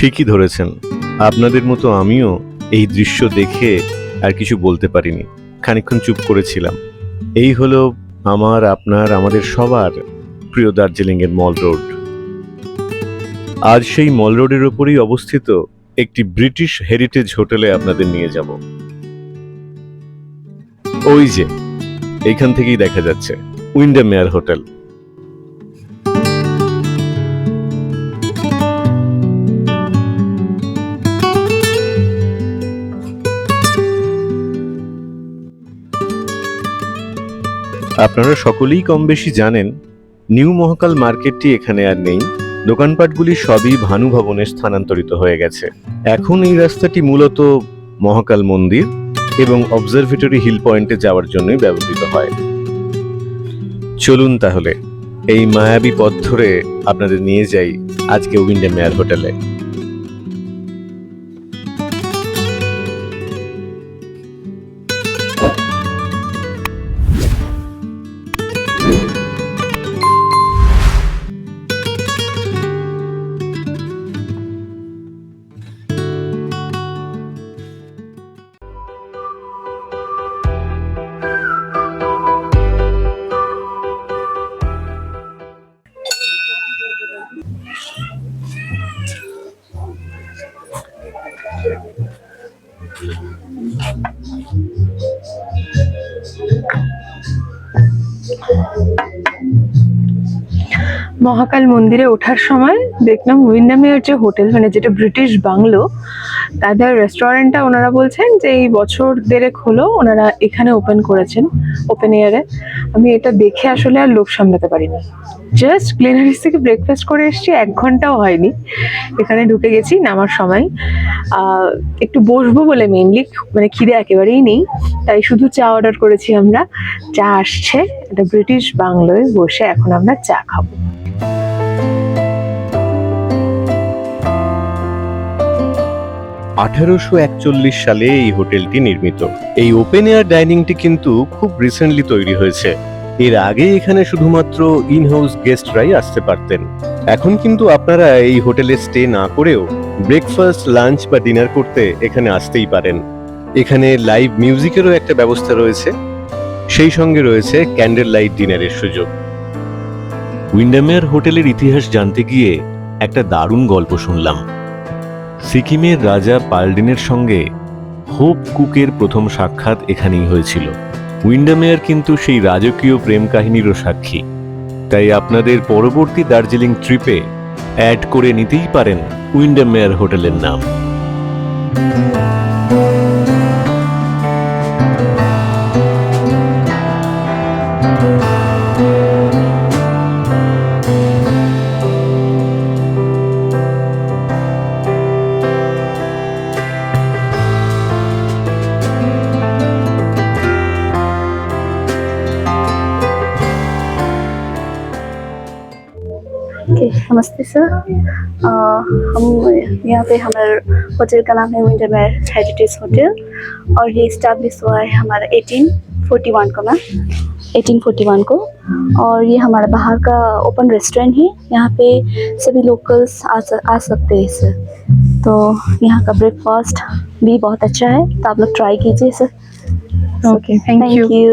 ঠিকই ধরেছেন। আপনাদের মতো আমিও এই দৃশ্য দেখে আর কিছু বলতে পারিনি। খানিকক্ষণ চুপ করেছিলাম। এই হলো আমার, আপনার, আমাদের সবার প্রিয় দার্জিলিংয়ের মল রোড। আজ সেই মল রোডের ওপরেই অবস্থিত একটি ব্রিটিশ হেরিটেজ হোটেলে আপনাদের নিয়ে যাব। ওই যে, এইখান থেকেই দেখা যাচ্ছে, উইন্ডার মেয়ার হোটেল। আপনারা সকলেই কম বেশি জানেন, নিউ মহাকাল মার্কেটটি এখানে আর নেই। দোকানপাটগুলি সবই ভানু ভবনে স্থানান্তরিত হয়ে গেছে। এখন এই রাস্তাটি মূলত মহাকাল মন্দির এবং অবজারভেটরি হিল পয়েন্টে যাওয়ার জন্যই ব্যবহৃত হয়। চলুন তাহলে, এই মায়াবী পথ ধরে আপনাদের নিয়ে যাই আজকে উইন্ডে মেয়ার হোটেলে। মহাকাল মন্দিরে ওঠার সময় দেখলাম উইন্ডামের যে হোটেল মানে যেটা ব্রিটিশ বাংলো, তাদের রেস্টুরেন্টটা ওনারা বলছেন যে এই বছর দেড়েক হলো ওনারা এখানে ওপেন করেছেন ওপেন এয়ারে আমি এটা দেখে আসলে আর লোভ সামলাতে পারিনি। জাস্ট গ্লেনারিস থেকে ব্রেকফাস্ট করে এসেছি, এক ঘন্টাও হয়নি। এখানে ঢুকে গেছি, নামার সময়। একটু বসবো বলে মেইনলি মানে খিদে একেবারেই নেই। তাই শুধু চা অর্ডার করেছি আমরা। চা আসছে এটা ব্রিটিশ বাংলোয় বসে এখন আমরা চা খাব। আঠারোশো একচল্লিশ সালে এই হোটেলটি নির্মিত। এই ওপেন এয়ার ডাইনিংটি কিন্তু খুব রিসেন্টলি তৈরি হয়েছে। এর আগে এখানে শুধুমাত্র ইন হাউস গেস্টরাই আসতে পারতেন। এখন কিন্তু আপনারা এই হোটেলে স্টে না করেও ব্রেকফাস্ট লাঞ্চ বা ডিনার করতে এখানে আসতেই পারেন। এখানে লাইভ মিউজিকেরও একটা ব্যবস্থা রয়েছে। সেই সঙ্গে রয়েছে ক্যান্ডেল লাইট ডিনারের সুযোগ। উইন্ডামেয়ার হোটেলের ইতিহাস জানতে গিয়ে একটা দারুণ গল্প শুনলাম। সিকিমের রাজা পালডিনের সঙ্গে হোপ কুকের প্রথম সাক্ষাৎ এখানেই হয়েছিল। উইন্ডামেয়ার কিন্তু সেই রাজকীয় প্রেম কাহিনীরও সাক্ষী। তাই আপনাদের পরবর্তী দার্জিলিং ট্রিপে অ্যাড করে নিতেই পারেন উইন্ডামেয়ার হোটেলের নাম। नमस्ते सर अ, हम यहाँ पे हमारे होटल का नाम है विंडरमेयर हेरिटेज होटल और ये इस्टेब्लिश हुआ है हमारा 1841 को मैम 1841 को और ये हमारा बाहर का ओपन रेस्टोरेंट है यहाँ पे सभी लोकल्स आ, सक- आ सकते हैं सर तो यहाँ का ब्रेकफास्ट भी बहुत अच्छा है तो आप लोग ट्राई कीजिए sir okay thank you thank you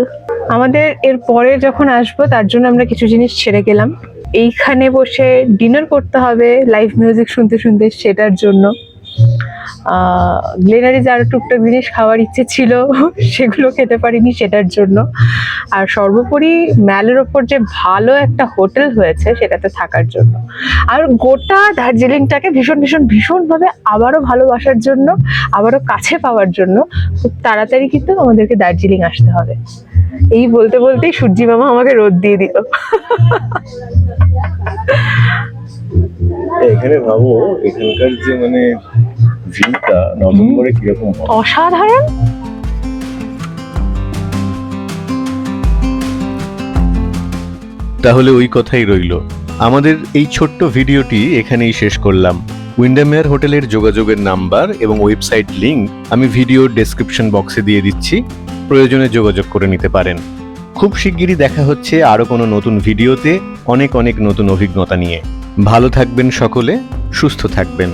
আমাদের এর পরে যখন আসবো তার জন্য আমরা কিছু জিনিস ছেড়ে গেলাম এইখানে বসে ডিনার করতে হবে লাইভ মিউজিক শুনতে শুনতে সেটার জন্য। গ্লেনারি আরও টুকটাক জিনিস খাওয়ার ইচ্ছে ছিল, সেগুলো খেতে পারিনি সেটার জন্য। আর সর্বোপরি ম্যালের ওপর যে ভালো একটা হোটেল হয়েছে সেটাতে থাকার জন্য। আর গোটা দার্জিলিংটাকে ভীষণ ভীষণ, ভীষণভাবে আবারও ভালোবাসার জন্য, আবারও কাছে পাওয়ার জন্য খুব তাড়াতাড়ি কিন্তু আমাদেরকে দার্জিলিং আসতে হবে। এই বলতে বলতেই সূর্যি মামা আমাকে রোদ দিয়ে দিল। এখানে ভাবো, এখানকার যে মানে ভিউটা নভেম্বরে কীরকম অসাধারণ। তাহলে ওই কথাই রইল। আমাদের এই ছোট্ট ভিডিওটি এখানেই শেষ করলাম। উইন্ডামেয়ার হোটেলের যোগাযোগের নাম্বার এবং ওয়েবসাইট লিংক আমি ভিডিও ডেসক্রিপশন বক্সে দিয়ে দিচ্ছি। প্রয়োজনে যোগাযোগ করে নিতে পারেন। খুব শিগগিরই দেখা হচ্ছে আরও কোনো নতুন ভিডিওতে। অনেক অনেক নতুন অভিজ্ঞতা নিয়ে। ভালো থাকবেন সকলে সুস্থ থাকবেন।